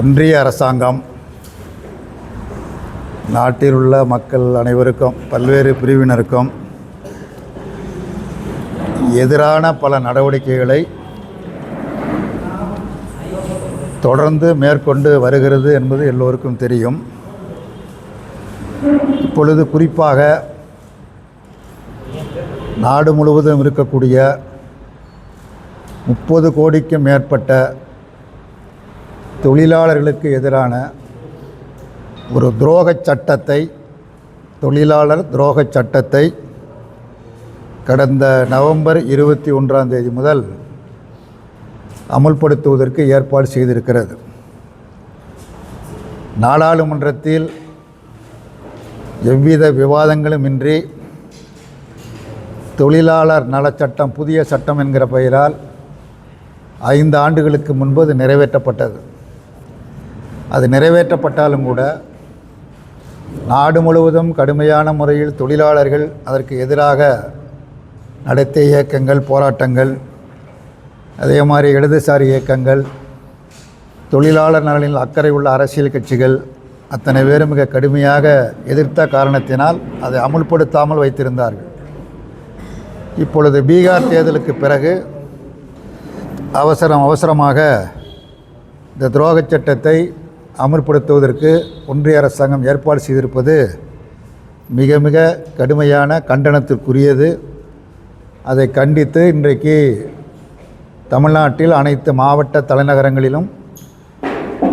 ஒன்றிய அரசாங்கம் நாட்டில் உள்ள மக்கள் அனைவருக்கும் பல்வேறு பிரிவினருக்கும் எதிரான பல நடவடிக்கைகளை தொடர்ந்து மேற்கொண்டு வருகிறது என்பது எல்லோருக்கும் தெரியும். இப்பொழுது குறிப்பாக நாடு முழுவதும் இருக்கக்கூடிய முப்பது கோடிக்கும் மேற்பட்ட தொழிலாளர்களுக்கு எதிரான ஒரு துரோகச் சட்டத்தை தொழிலாளர் துரோகச் சட்டத்தை கடந்த நவம்பர் இருபத்தி ஒன்றாம் தேதி முதல் அமுல்படுத்துவதற்கு ஏற்பாடு செய்திருக்கிறது. நாடாளுமன்றத்தில் எவ்வித விவாதங்களுமின்றி தொழிலாளர் நலச்சட்டம் புதிய சட்டம் என்கிற பெயரால் ஐந்து ஆண்டுகளுக்கு முன்பு அது நிறைவேற்றப்பட்டது. அது நிறைவேற்றப்பட்டாலும் கூட நாடு முழுவதும் கடுமையான முறையில் தொழிலாளர்கள் அதற்கு எதிராக நடத்திய இயக்கங்கள் போராட்டங்கள் அதே மாதிரி இடதுசாரி இயக்கங்கள் தொழிலாளர் நலனில் அக்கறை உள்ள அரசியல் கட்சிகள் அத்தனை பேரும் மிக கடுமையாக எதிர்த்த காரணத்தினால் அதை அமுல்படுத்தாமல் வைத்திருந்தார்கள். இப்பொழுது பீகார் தேர்தலுக்கு பிறகு அவசரம் அவசரமாக இந்த துரோகச் சட்டத்தை அமல்படுத்துவதற்கு ஒன்றிய அரசாங்கம் ஏற்பாடு செய்திருப்பது மிக மிக கடுமையான கண்டனத்திற்குரியது. அதை கண்டித்து இன்றைக்கு தமிழ்நாட்டில் அனைத்து மாவட்ட தலைநகரங்களிலும்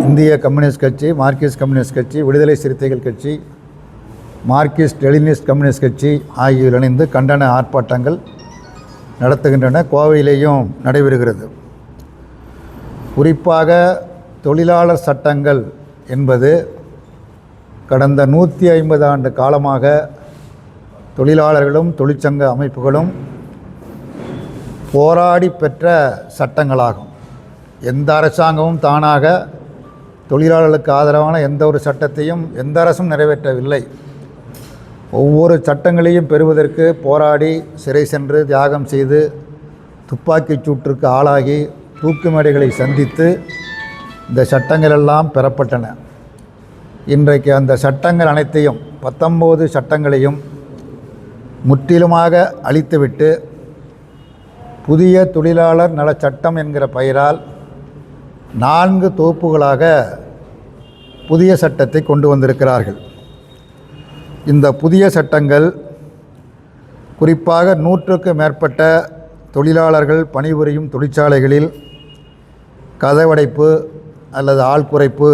இந்திய கம்யூனிஸ்ட் கட்சி மார்க்சிஸ்ட் கம்யூனிஸ்ட் கட்சி விடுதலை சிறுத்தைகள் கட்சி மார்க்சிஸ்ட் லெனினிஸ்ட் கம்யூனிஸ்ட் கட்சி ஆகியோர் இணைந்து கண்டன ஆர்ப்பாட்டங்கள் நடத்துகின்றன. கோவையிலேயும் நடைபெறுகிறது. குறிப்பாக தொழிலாளர் சட்டங்கள் என்பது கடந்த நூற்றி ஐம்பது ஆண்டு காலமாக தொழிலாளர்களும் தொழிற்சங்க அமைப்புகளும் போராடி பெற்ற சட்டங்களாகும். எந்த அரசாங்கமும் தானாக தொழிலாளர்களுக்கு ஆதரவான எந்த ஒரு சட்டத்தையும் எந்த அரசும் நிறைவேற்றவில்லை. ஒவ்வொரு சட்டங்களையும் பெறுவதற்கு போராடி சிறை சென்று தியாகம் செய்து துப்பாக்கிச் சூட்டிற்கு ஆளாகி தூக்கு மேடைகளை சந்தித்து இந்த சட்டங்கள் எல்லாம் பெறப்பட்டன. இன்றைக்கு அந்த சட்டங்கள் அனைத்தையும் பத்தொம்போது சட்டங்களையும் முற்றிலுமாக அழித்துவிட்டு புதிய தொழிலாளர் நலச் சட்டம் என்கிற பெயரால் நான்கு தொகுப்புகளாக புதிய சட்டத்தை கொண்டு வந்திருக்கிறார்கள். இந்த புதிய சட்டங்கள் குறிப்பாக நூற்றுக்கு மேற்பட்ட தொழிலாளர்கள் பணிபுரியும் தொழிற்சாலைகளில் கதவடைப்பு அல்லது ஆள் குறைப்பு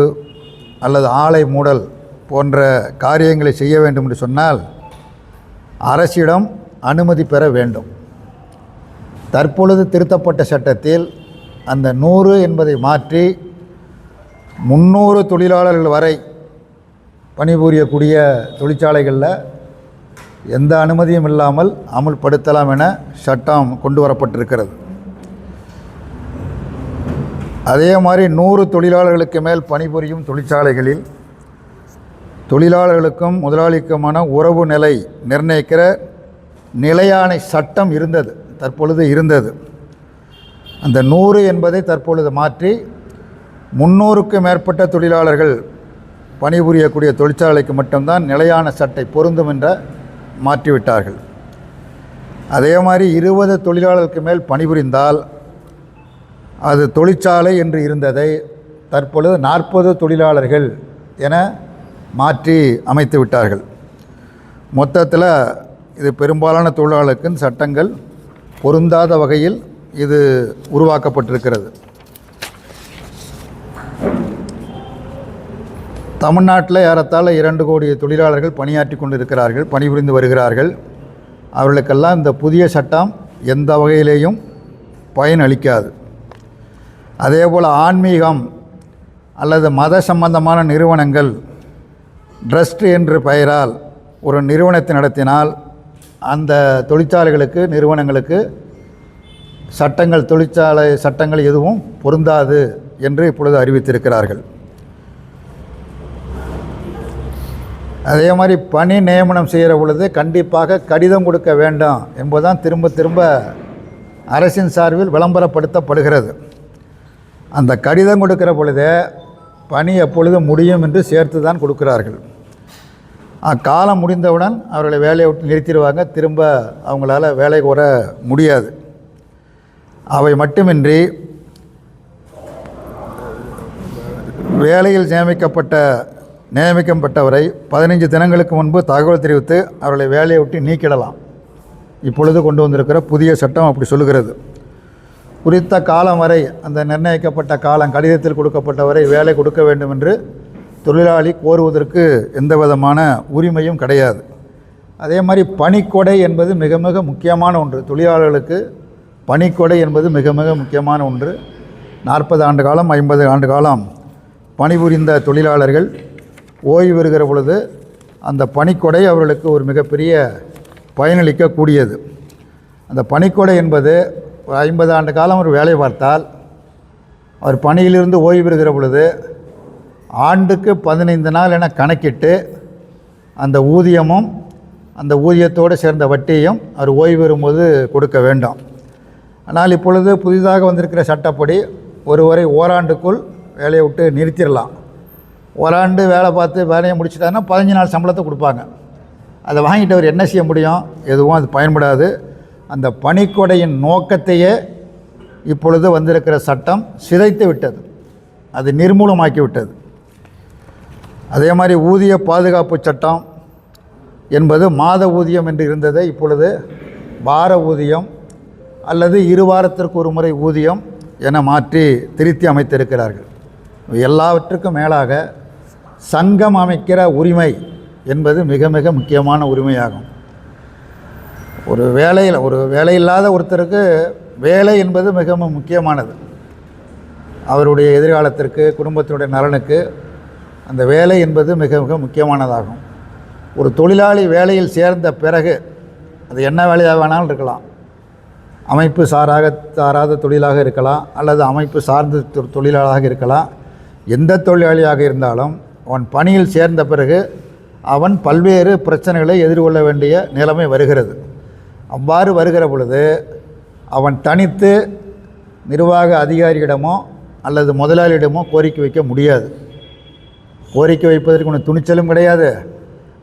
அல்லது ஆலை மூடல் போன்ற காரியங்களை செய்ய வேண்டும் என்று சொன்னால் அரசிடம் அனுமதி பெற வேண்டும். தற்பொழுது திருத்தப்பட்ட சட்டத்தில் அந்த நூறு என்பதை மாற்றி முந்நூறு தொழிலாளர்கள் வரை பணிபுரியக்கூடிய தொழிற்சாலைகளில் எந்த அனுமதியும் இல்லாமல் அமுல்படுத்தலாம் என சட்டம் கொண்டு வரப்பட்டிருக்கிறது. அதே மாதிரி நூறு தொழிலாளர்களுக்கு மேல் பணிபுரியும் தொழிற்சாலைகளில் தொழிலாளர்களுக்கும் முதலாளிக்குமான உறவு நிலை நிர்ணயிக்கிற நிலையானை சட்டம் இருந்தது தற்பொழுது இருந்தது. அந்த நூறு என்பதை தற்பொழுது மாற்றி முன்னூறுக்கு மேற்பட்ட தொழிலாளர்கள் பணிபுரியக்கூடிய தொழிற்சாலைக்கு மட்டும்தான் நிலையான சட்டை பொருந்தும் என்ற மாற்றிவிட்டார்கள். அதே மாதிரி இருபது தொழிலாளர்களுக்கு மேல் பணிபுரிந்தால் அது தொழிற்சாலை என்று இருந்ததை தற்பொழுது நாற்பது தொழிலாளர்கள் என மாற்றி அமைத்து விட்டார்கள். மொத்தத்தில் இது பெரும்பாலான தொழிலாளருக்கு சட்டங்கள் பொருந்தாத வகையில் இது உருவாக்கப்பட்டிருக்கிறது. தமிழ்நாட்டில் ஏறத்தாழ இரண்டு கோடி தொழிலாளர்கள் பணியாற்றி கொண்டிருக்கிறார்கள் பணிபுரிந்து வருகிறார்கள். அவர்களுக்கெல்லாம் இந்த புதிய சட்டம் எந்த வகையிலேயும் பயன் அளிக்காது அதே போல் ஆன்மீகம் அல்லது மத சம்பந்தமான நிறுவனங்கள் ட்ரஸ்ட் என்று பெயரால் ஒரு நிறுவனத்தை நடத்தினால் அந்த தொழிற்சாலைகளுக்கு நிறுவனங்களுக்கு சட்டங்கள் தொழிற்சாலை சட்டங்கள் எதுவும் பொருந்தாது என்று இப்பொழுது அறிவித்திருக்கிறார்கள். அதே மாதிரி பணி நியமனம் செய்கிற பொழுது கண்டிப்பாக கடிதம் கொடுக்க வேண்டும் என்பதுதான் திரும்ப திரும்ப அரசின் சார்பில் விளம்பரப்படுத்தப்படுகிறது. அந்த கடிதம் கொடுக்கிற பொழுதே பணி எப்பொழுது முடியும் என்று சேர்த்து தான் கொடுக்கிறார்கள். காலம் முடிந்தவுடன் அவர்களை வேலையை விட்டு நிறுத்திடுவாங்க திரும்ப அவங்களால வேலை வர முடியாது. அவை மட்டுமின்றி வேலையில் நியமிக்கப்பட்ட நியமிக்கப்பட்டவரை பதினைஞ்சு தினங்களுக்கு முன்பு தகவல் தெரிவித்து அவர்களை வேலையை விட்டு நீக்கிடலாம். இப்பொழுது கொண்டு வந்திருக்கிற புதிய சட்டம் அப்படி சொல்லுகிறது. குறித்த காலம் வரை அந்த நிர்ணயிக்கப்பட்ட காலம் கடிதத்தில் கொடுக்கப்பட்ட வரை வேலை கொடுக்க வேண்டும் என்று தொழிலாளி கோருவதற்கு எந்த விதமான உரிமையும் கிடையாது. அதே மாதிரி பணிக்கொடை என்பது மிக மிக முக்கியமான ஒன்று. தொழிலாளர்களுக்கு பணிக்கொடை என்பது மிக மிக முக்கியமான ஒன்று. நாற்பது ஆண்டு காலம் ஐம்பது ஆண்டு காலம் பணிபுரிந்த தொழிலாளர்கள் ஓய்வு பெறுகிற பொழுது அந்த பணிக்கொடை அவர்களுக்கு ஒரு மிகப்பெரிய பயனளிக்கக்கூடியது. அந்த பணிக்கொடை என்பது ஒரு ஐம்பது ஆண்டு காலம் ஒரு வேலை பார்த்தால் அவர் பணியிலிருந்து ஓய்வு பெறுகிற பொழுது ஆண்டுக்கு பதினைந்து நாள் என கணக்கிட்டு அந்த ஊதியமும் அந்த ஊதியத்தோடு சேர்ந்த வட்டியும் அவர் ஓய்வு பெறும்போது கொடுக்க வேண்டும். ஆனால் இப்பொழுது புதிதாக வந்திருக்கிற சட்டப்படி ஒருவரை ஓராண்டுக்குள் வேலையை விட்டு நிறுத்திடலாம். ஓராண்டு வேலை பார்த்து வேலையை முடிச்சிட்டாருன்னா பதினஞ்சு நாள் சம்பளத்தை கொடுப்பாங்க. அதை வாங்கிட்டு அவர் என்ன செய்ய முடியும்? எதுவும் அது பயன்படாது. அந்த பணிக்கொடையின் நோக்கத்தையே இப்பொழுது வந்திருக்கிற சட்டம் சிதைத்து விட்டது. அது நிர்மூலமாக்கி விட்டது அதே மாதிரி ஊதிய பாதுகாப்பு சட்டம் என்பது மாத ஊதியம் என்று இருந்ததை இப்பொழுது வார ஊதியம் அல்லது இரு வாரத்திற்கு ஒரு முறை ஊதியம் என மாற்றி திருத்தி அமைத்திருக்கிறார்கள். எல்லாவற்றுக்கும் மேலாக சங்கம் அமைக்கிற உரிமை என்பது மிக மிக முக்கியமான உரிமையாகும். ஒரு வேலையில் ஒரு வேலையில்லாத ஒருத்தருக்கு வேலை என்பது மிகவும் முக்கியமானது. அவருடைய எதிர்காலத்திற்கு குடும்பத்தினுடைய நலனுக்கு அந்த வேலை என்பது மிக மிக முக்கியமானதாகும். ஒரு தொழிலாளி வேலையில் சேர்ந்த பிறகு அது என்ன வேலையாக வேணாலும் இருக்கலாம். அமைப்பு சாராக சாராத தொழிலாக இருக்கலாம் அல்லது அமைப்பு சார்ந்த தொ- இருக்கலாம். எந்த தொழிலாளியாக இருந்தாலும் அவன் பணியில் சேர்ந்த பிறகு அவன் பல்வேறு பிரச்சனைகளை எதிர்கொள்ள வேண்டிய நிலைமை வருகிறது. அவ்வாறு வருகிற பொழுது அவன் தனித்து நிர்வாக அதிகாரியிடமோ அல்லது முதலாளியிடமோ கோரிக்கை வைக்க முடியாது. கோரிக்கை வைப்பதற்கு ஒன்று துணிச்சலும் கிடையாது.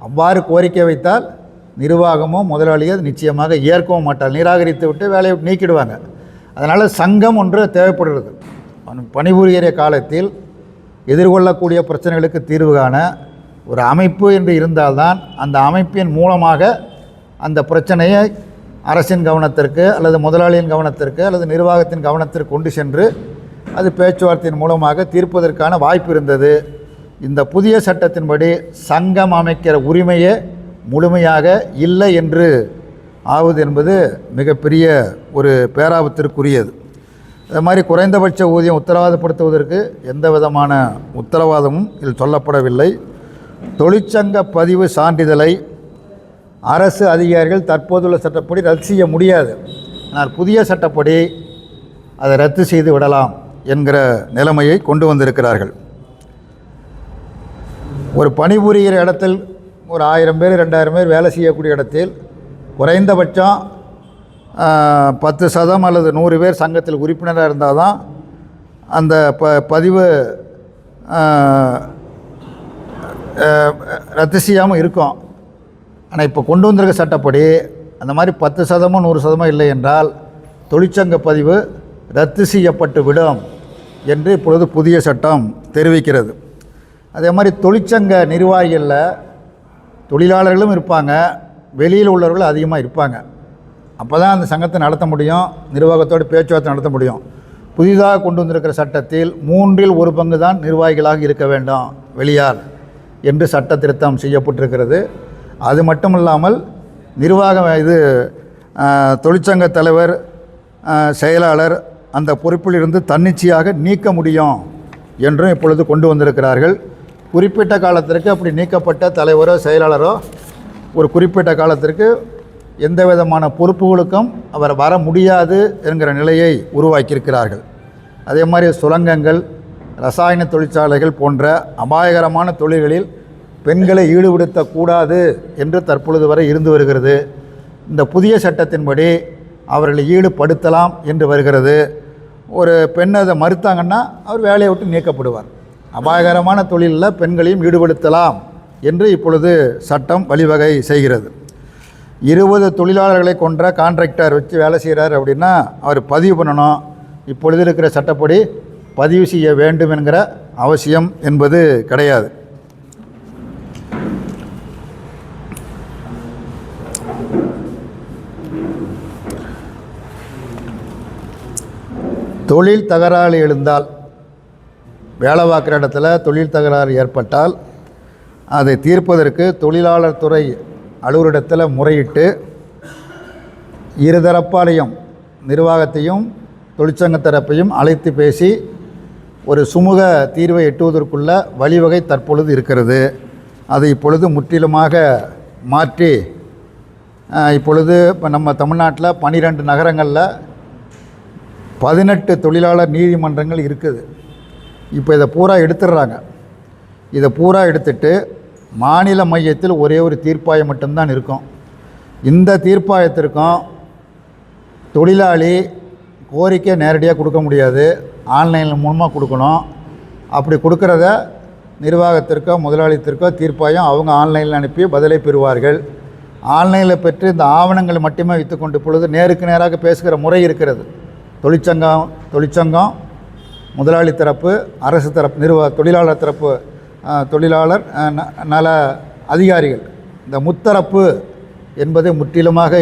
அவ்வாறு கோரிக்கை வைத்தால் நிர்வாகமோ முதலாளியோ நிச்சயமாக ஏற்கவும் மாட்டால் நிராகரித்து விட்டு வேலையை நீக்கிடுவாங்க. அதனால் சங்கம் ஒன்று தேவைப்படுகிறது. அவன் பணிபுரிகிற காலத்தில் எதிர்கொள்ளக்கூடிய பிரச்சனைகளுக்கு தீர்வு காண ஒரு அமைப்பு என்று இருந்தால்தான் அந்த அமைப்பின் மூலமாக அந்த பிரச்சனையை அரசின் கவனத்திற்கு அல்லது முதலாளியின் கவனத்திற்கு அல்லது நிர்வாகத்தின் கவனத்திற்கு கொண்டு சென்று அது பேச்சுவார்த்தையின் மூலமாக தீர்ப்பதற்கான வாய்ப்பு இருந்தது. இந்த புதிய சட்டத்தின்படி சங்கம் அமைக்கிற உரிமையே முழுமையாக இல்லை என்று ஆவது என்பது மிகப்பெரிய ஒரு பேராபத்திற்குரியது. அது மாதிரி குறைந்தபட்ச ஊதியம் உத்தரவாதப்படுத்துவதற்கு எந்த விதமான உத்தரவாதமும் இதில் சொல்லப்படவில்லை. தொழிற்சங்க பதிவு சான்றிதழை அரசு அதிகாரிகள் தற்போதுள்ள சட்டப்படி ரத்து செய்ய முடியாது. ஆனால் புதிய சட்டப்படி அதை ரத்து செய்து விடலாம் என்கிற நிலைமையை கொண்டு வந்திருக்கிறார்கள். ஒரு பணிபுரிகிற இடத்தில் ஒரு ஆயிரம் பேர் ரெண்டாயிரம் பேர் வேலை செய்யக்கூடிய இடத்தில் குறைந்தபட்சம் பத்து சதம் அல்லது நூறு பேர் சங்கத்தில் உறுப்பினராக இருந்தால் தான் அந்த ப பதிவு ரத்து செய்யாமல் இருக்கும். ஆனால் இப்போ கொண்டு வந்திருக்க சட்டப்படி அந்த மாதிரி பத்து சதமோ நூறு சதமோ இல்லை என்றால் தொழிற்சங்க பதிவு ரத்து செய்யப்பட்டு விடும் என்று இப்பொழுது புதிய சட்டம் தெரிவிக்கிறது. அதே மாதிரி தொழிற்சங்க நிர்வாகிகளில் தொழிலாளர்களும் இருப்பாங்க வெளியில் உள்ளவர்கள் அதிகமாக இருப்பாங்க. அப்போ தான் அந்த சங்கத்தை நடத்த முடியும் நிர்வாகத்தோடு பேச்சுவார்த்தை நடத்த முடியும். புதிதாக கொண்டு வந்திருக்கிற சட்டத்தில் மூன்றில் ஒரு பங்கு தான் நிர்வாகிகளாக இருக்க வேண்டும் வெளியால் என்று சட்ட திருத்தம் செய்யப்பட்டிருக்கிறது. அது மட்டும் இல்லாமல் நிர்வாகம் இது தொழிற்சங்க தலைவர் செயலாளர் அந்த பொறுப்பிலிருந்து தன்னிச்சையாக நீக்க முடியும் என்றும் இப்பொழுது கொண்டு வந்திருக்கிறார்கள். குறிப்பிட்ட காலத்திற்கு அப்படி நீக்கப்பட்ட தலைவரோ செயலாளரோ ஒரு குறிப்பிட்ட காலத்திற்கு எந்த விதமான பொறுப்புகளுக்கும் அவர் வர முடியாது என்கிற நிலையை உருவாக்கியிருக்கிறார்கள். அதே மாதிரி சுரங்கங்கள் ரசாயன தொழிற்சாலைகள் போன்ற அபாயகரமான தொழில்களில் பெண்களை ஈடுபடுத்தக்கூடாது என்று தற்பொழுது வரை இருந்து வருகிறது. இந்த புதிய சட்டத்தின்படி அவர்களை ஈடுபடுத்தலாம் என்று வருகிறது. ஒரு பெண் அதை மறுத்தாங்கன்னா அவர் வேலையை விட்டு நீக்கப்படுவார். அபாயகரமான தொழிலில் பெண்களையும் ஈடுபடுத்தலாம் என்று இப்பொழுது சட்டம் வழிவகை செய்கிறது. இருபது தொழிலாளர்களை கொன்ற கான்ட்ராக்டர் வச்சு வேலை செய்கிறார் அப்படின்னா அவர் பதிவு பண்ணணும். இப்பொழுது இருக்கிற சட்டப்படி பதிவு செய்ய வேண்டும் என்கிற அவசியம் என்பது கிடையாது. தொழில் தகராறு எழுந்தால் வேலை பார்க்குற இடத்துல தொழில் தகராறு ஏற்பட்டால் அதை தீர்ப்பதற்கு தொழிலாளர் துறை அலுவலகத்தில் முறையிட்டு இருதரப்பாலையும் நிர்வாகத்தையும் தொழிற்சங்க தரப்பையும் அழைத்து பேசி ஒரு சுமூக தீர்வை எட்டுவதற்குள்ள வழிவகை தற்பொழுது இருக்கிறது. அதை இப்பொழுது முற்றிலுமாக மாற்றி இப்பொழுது இப்போ நம்ம தமிழ்நாட்டில் பன்னிரெண்டு நகரங்களில் பதினெட்டு தொழிலாளர் நீதிமன்றங்கள் இருக்குது. இப்போ இதை பூரா எடுத்துடுறாங்க. இதை பூரா எடுத்துட்டு மாநில மையத்தில் ஒரே ஒரு தீர்ப்பாயம் மட்டும்தான் இருக்கும். இந்த தீர்ப்பாயத்திற்கும் தொழிலாளி கோரிக்கை நேரடியாக கொடுக்க முடியாது. ஆன்லைன் மூலமாக கொடுக்கணும். அப்படி கொடுக்குறத நிர்வாகத்திற்கோ முதலாளித்திற்கோ தீர்ப்பாயம் அவங்க ஆன்லைனில் அனுப்பி பதிலை பெறுவார்கள். ஆன்லைனில் பெற்று இந்த ஆவணங்களை மட்டுமே வைத்துக்கொண்டு பொழுது நேருக்கு நேராக பேசுகிற முறை இருக்கிறது. தொழிற்சங்கம் தொழிற்சங்கம் முதலாளி தரப்பு அரசு தரப்பு நிர்வாக தொழிலாளர் தரப்பு தொழிலாளர் ந- நல அதிகாரிகள். இந்த முத்தரப்பு என்பதை முற்றிலுமாக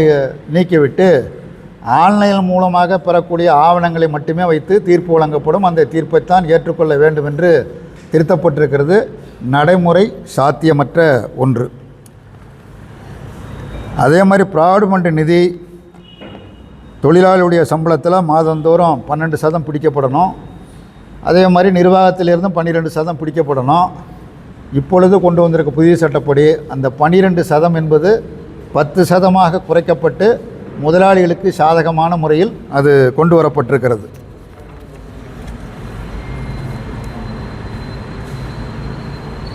நீக்கிவிட்டு ஆன்லைன் மூலமாக பெறக்கூடிய ஆவணங்களை மட்டுமே வைத்து தீர்ப்பு வழங்கப்படும். அந்த தீர்ப்பைத்தான் ஏற்றுக்கொள்ள வேண்டும் என்று திருத்தப்பட்டிருக்கிறது. நடைமுறை சாத்தியமற்ற ஒன்று. அதே மாதிரி ப்ராவிடமெண்ட் நிதி தொழிலாளியுடைய சம்பளத்தில் மாதந்தோறும் பன்னெண்டு சதம் பிடிக்கப்படணும். அதே மாதிரி நிர்வாகத்திலிருந்தும் பன்னிரெண்டு சதம் பிடிக்கப்படணும். இப்பொழுது கொண்டு வந்திருக்க புதிய சட்டப்படி அந்த பன்னிரெண்டு சதம் என்பது பத்து சதமாக குறைக்கப்பட்டு முதலாளிகளுக்கு சாதகமான முறையில் அது கொண்டு வரப்பட்டிருக்கிறது.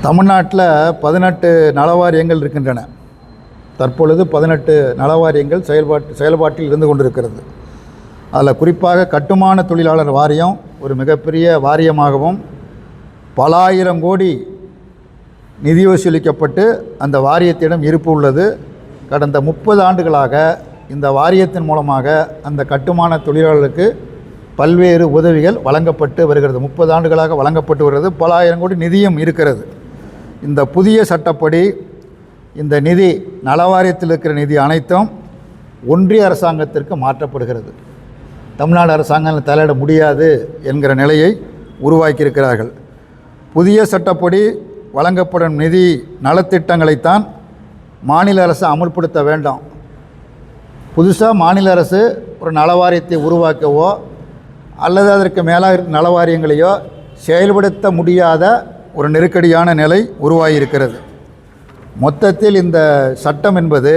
தமிழ்நாட்டில் பதினெட்டு நலவாரியங்கள் இருக்கின்றன. தற்பொழுது பதினெட்டு நலவாரியங்கள் செயல்பாட்டு செயல்பாட்டில் இருந்து கொண்டிருக்கிறது. அதில் குறிப்பாக கட்டுமான தொழிலாளர் வாரியம் ஒரு மிகப்பெரிய வாரியமாகவும் பல ஆயிரம் கோடி நிதி வசூலிக்கப்பட்டு அந்த வாரியத்திடம் இருப்பு உள்ளது. கடந்த முப்பது ஆண்டுகளாக இந்த வாரியத்தின் மூலமாக அந்த கட்டுமான தொழிலாளர்களுக்கு பல்வேறு உதவிகள் வழங்கப்பட்டு வருகிறது. முப்பது ஆண்டுகளாக வழங்கப்பட்டு வருகிறது. பல ஆயிரம் கோடி நிதியும் இருக்கிறது. இந்த புதிய சட்டப்படி இந்த நிதி நலவாரியத்தில் இருக்கிற நிதி அனைத்தும் ஒன்றிய அரசாங்கத்திற்கு மாற்றப்படுகிறது. தமிழ்நாடு அரசாங்கம் தலையிட முடியாது என்கிற நிலையை உருவாக்கியிருக்கிறார்கள். புதிய சட்டப்படி வழங்கப்படும் நிதி நலத்திட்டங்களைத்தான் மாநில அரசு அமுல்படுத்த வேண்டும். புதுசாக மாநில அரசு ஒரு நலவாரியத்தை உருவாக்கவோ அல்லது அதற்கு மேலாக நலவாரியங்களையோ செயல்படுத்த முடியாத ஒரு நெருக்கடியான நிலை உருவாகியிருக்கிறது. மொத்தத்தில் இந்த சட்டம் என்பது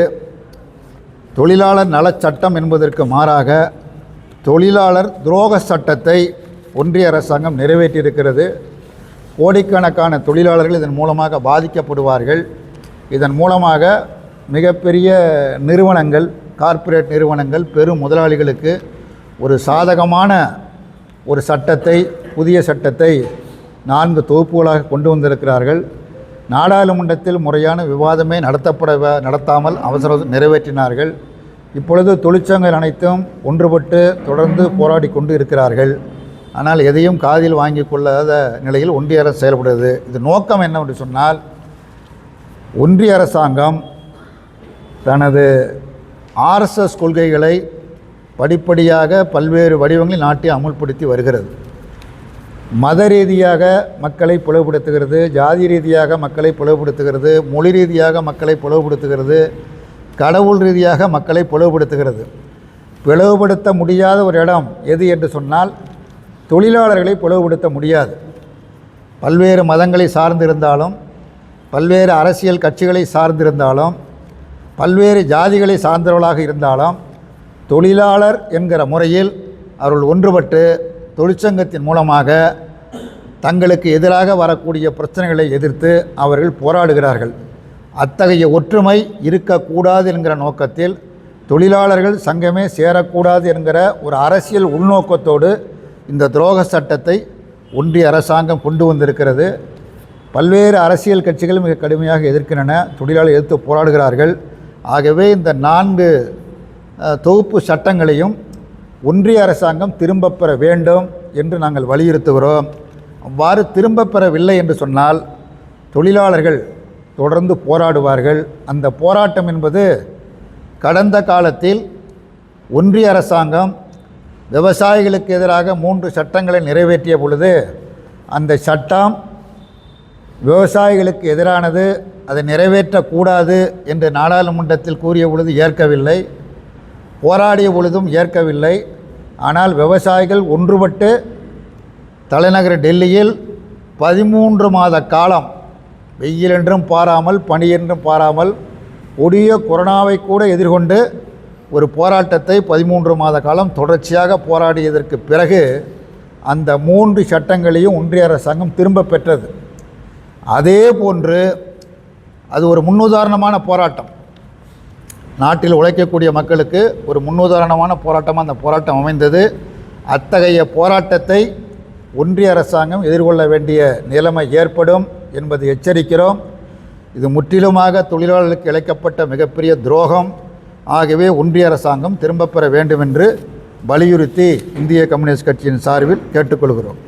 தொழிலாளர் நலச்சட்டம் என்பதற்கு மாறாக தொழிலாளர் துரோக சட்டத்தை ஒன்றிய அரசாங்கம் நிறைவேற்றியிருக்கிறது. கோடிக்கணக்கான தொழிலாளர்கள் இதன் மூலமாக பாதிக்கப்படுவார்கள். இதன் மூலமாக மிகப்பெரிய நிறுவனங்கள் கார்ப்பரேட் நிறுவனங்கள் பெரும் முதலாளிகளுக்கு ஒரு சாதகமான ஒரு சட்டத்தை புதிய சட்டத்தை நான்கு தொகுப்புகளாக கொண்டு வந்திருக்கிறார்கள். நாடாளுமன்றத்தில் முறையான விவாதமே நடத்தப்பட வ- நடத்தாமல் அவசர நிறைவேற்றினார்கள். இப்பொழுது தொழிற்சங்கங்கள் அனைத்தும் ஒன்றுபட்டு தொடர்ந்து போராடி கொண்டு இருக்கிறார்கள். ஆனால் எதையும் காதில் வாங்கி கொள்ளாத நிலையில் ஒன்றிய அரசு செயல்படுகிறது இது நோக்கம் என்னவென்று சொன்னால் ஒன்றிய அரசாங்கம் தனது ஆர்எஸ்எஸ் கொள்கைகளை படிப்படியாக பல்வேறு வடிவங்களில் நாட்டை அமுல்படுத்தி வருகிறது. மத ரீதியாக மக்களை பிளவுபடுத்துகிறது ஜாதி ரீதியாக மக்களை பிளவுபடுத்துகிறது மொழி ரீதியாக மக்களை பிளவுபடுத்துகிறது கடவுள் ரீதியாக மக்களை பிளவுபடுத்துகிறது. பிளவுபடுத்த முடியாத ஒரு இடம் எது என்று சொன்னால் தொழிலாளர்களை பிளவுபடுத்த முடியாது. பல்வேறு மதங்களை சார்ந்திருந்தாலும் பல்வேறு அரசியல் கட்சிகளை சார்ந்திருந்தாலும் பல்வேறு ஜாதிகளை சார்ந்தவர்களாக இருந்தாலும் தொழிலாளர் என்கிற முறையில் அவர்கள் ஒன்றுபட்டு தொழிற்சங்கத்தின் மூலமாக தங்களுக்கு எதிராக வரக்கூடிய பிரச்சனைகளை எதிர்த்து அவர்கள் போராடுகிறார்கள். அத்தகைய ஒற்றுமை இருக்கக்கூடாது என்கிற நோக்கத்தில் தொழிலாளர்கள் சங்கமே சேரக்கூடாது என்கிற ஒரு அரசியல் உள்நோக்கத்தோடு இந்த துரோக சட்டத்தை ஒன்றிய அரசாங்கம் கொண்டு வந்திருக்கிறது. பல்வேறு அரசியல் கட்சிகள் மிக கடுமையாக எதிர்க்கின்றன. தொழிலாளர் எதிர்த்து போராடுகிறார்கள். ஆகவே இந்த நான்கு தொகுப்பு சட்டங்களையும் ஒன்றிய அரசாங்கம் திரும்பப் பெற வேண்டும் என்று நாங்கள் வலியுறுத்துகிறோம். அவ்வாறு திரும்பப் பெறவில்லை என்று சொன்னால் தொழிலாளர்கள் தொடர்ந்து போராடுவார்கள். அந்த போராட்டம் என்பது கடந்த காலத்தில் ஒன்றிய அரசாங்கம் விவசாயிகளுக்கு எதிராக மூன்று சட்டங்களை நிறைவேற்றிய பொழுது அந்த சட்டம் விவசாயிகளுக்கு எதிரானது. அதை நிறைவேற்றக்கூடாது என்று நாடாளுமன்றத்தில் கூறிய பொழுது ஏற்கவில்லை. போராடிய பொழுதும் ஏற்கவில்லை. ஆனால் விவசாயிகள் ஒன்றுபட்டு தலைநகர் டெல்லியில் பதிமூன்று மாத காலம் வெயில் என்றும் பாராமல் பனியென்றும் பாராமல் கொடிய கொரோனாவை கூட எதிர்கொண்டு ஒரு போராட்டத்தை பதிமூன்று மாத காலம் தொடர்ச்சியாக போராடியதற்கு பிறகு அந்த மூன்று சட்டங்களையும் ஒன்றிய அரசாங்கம் திரும்ப பெற்றது. அதே போன்று அது ஒரு முன்னுதாரணமான போராட்டம். நாட்டில் உழைக்கக்கூடிய மக்களுக்கு ஒரு முன்னுதாரணமான போராட்டமாக அந்த போராட்டம் அமைந்தது. அத்தகைய போராட்டத்தை ஒன்றிய அரசாங்கம் எதிர்கொள்ள வேண்டிய நிலைமை ஏற்படும் என்பதை எச்சரிக்கிறோம். இது முற்றிலுமாக தொழிலாளர்களுக்கு இழைக்கப்பட்ட மிகப்பெரிய துரோகம். ஆகவே ஒன்றிய அரசாங்கம் திரும்பப் பெற வேண்டும் என்று வலியுறுத்தி இந்திய கம்யூனிஸ்ட் கட்சியின் சார்பில் கேட்டுக்கொள்கிறோம்.